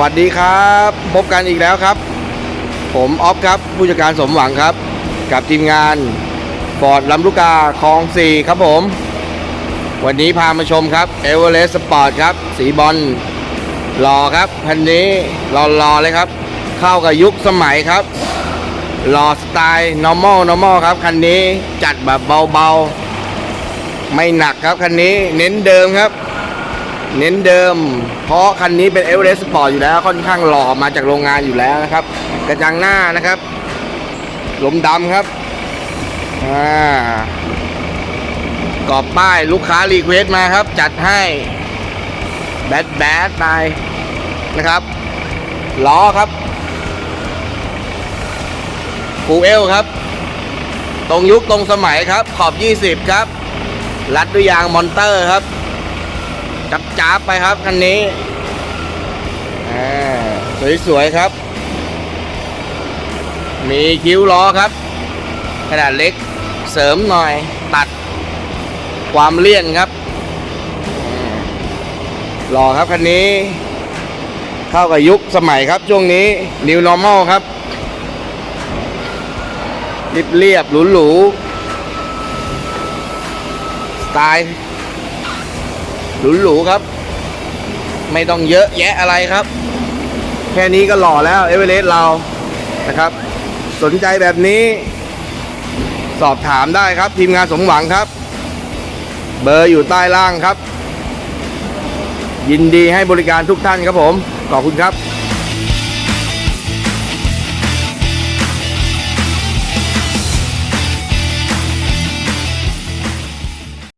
วัสดีครับ พบกันอีกแล้วครับ ผมออฟครับผู้จัดการสมหวังครับ กับทีมงานฟอร์ดลำลูกกาคลองสี่ครับผม วันนี้พามาชมครับเอเวอเรสต์สปอร์ตครับ สีบอลรอครับคันนี้รอรอเลยครับ เข้ากับยุคสมัยครับรอสไตล์ normal normal ครับ คันนี้จัดแบบเบาๆ ไม่หนักครับ คันนี้เน้นเดิมครับ เน้นเดิม เพราะคันนี้เป็นเอเวอเรสต์สปอร์ตอยู่แล้วค่อนข้างหล่อมาจากโรงงานอยู่แล้วนะครับ กระจังหน้านะครับลมดำครับอ่ากรอบป้ายลูกค้ารีเควสต์มาครับ จัดให้แบดแบดไปนะครับล้อครับฟูเอลครับ ตรงยุคตรงสมัยครับ ขอบ 20 ครับ รัดด้วยยางมอนเตอร์ครับ จับจ้าบไปครับคันนี้สวยๆครับ มีคิ้วล้อครับ ขนาดเล็กเสริมหน่อยตัดความเลี่ยนครับหล่อครับคันนี้ เข้ากับยุคสมัยครับช่วงนี้ New Normal ครับเรียบเรียบๆหรูๆสไตล์ หรูๆครับ ไม่ต้องเยอะแยะอะไรครับ แค่นี้ก็หล่อแล้วเอเวอเรสต์เรานะครับ สนใจแบบนี้ สอบถามได้ครับ ทีมงานสมหวังครับ เบอร์อยู่ใต้ล่างครับ ยินดีให้บริการทุกท่านครับผม ขอบคุณครับ